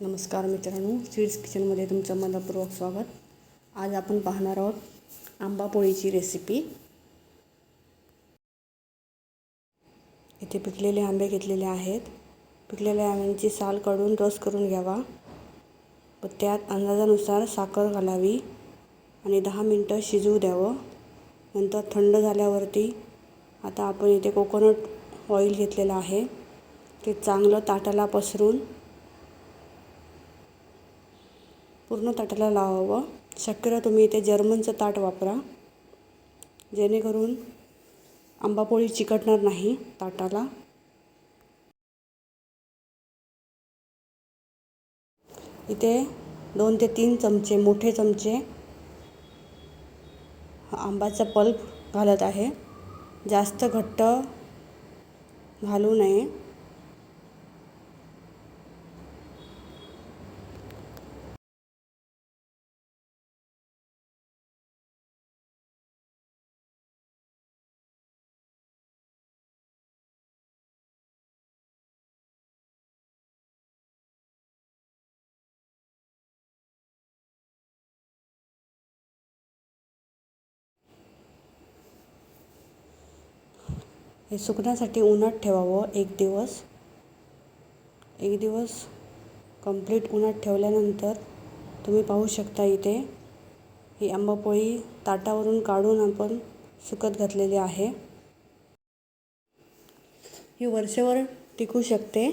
नमस्कार मित्रांनो स्वीट्स किचनमध्ये तुमचं मनपूर्वक स्वागत. आज आपण पाहणार आहोत आंबा पोळीची रेसिपी इथे पिकलेले आंबे घेतलेले आहेत. पिकलेल्या आंब्यांची साल काढून रस करून घ्यावा. व त्यात अंदाजानुसार साखर घालावी आणि दहा मिनटं शिजवू द्यावं. नंतर थंड झाल्यावरती आता आपण इथे कोकोनट ऑइल घेतलेलं आहे. ते चांगलं ताटाला पसरून पूर्ण ताटाला लावावं. शक्यतो तुम्ही इथे जर्मनचं ताट वापरा. जेणेकरून आंबापोळी चिकटणार नाही ताटाला. इथे दोन ते तीन चमचे मोठे चमचे आंबाचा पल्प घालत आहे. जास्त घट्ट घालू नये. हे सुकण्यासाठी उन्हात ठेवावं. एक दिवस. एक दिवस कंप्लीट उन्हात ठेवल्यानंतर तुम्ही पाहू शकता इथे ही आंबापोळी ताटावरून काढून आपण सुकत घातलेली आहे. ही वर्षभर टिकू शकते.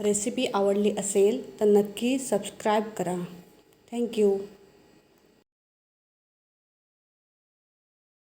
रेसिपी आवडली असेल तर नक्की सबस्क्राईब करा. थँक्यू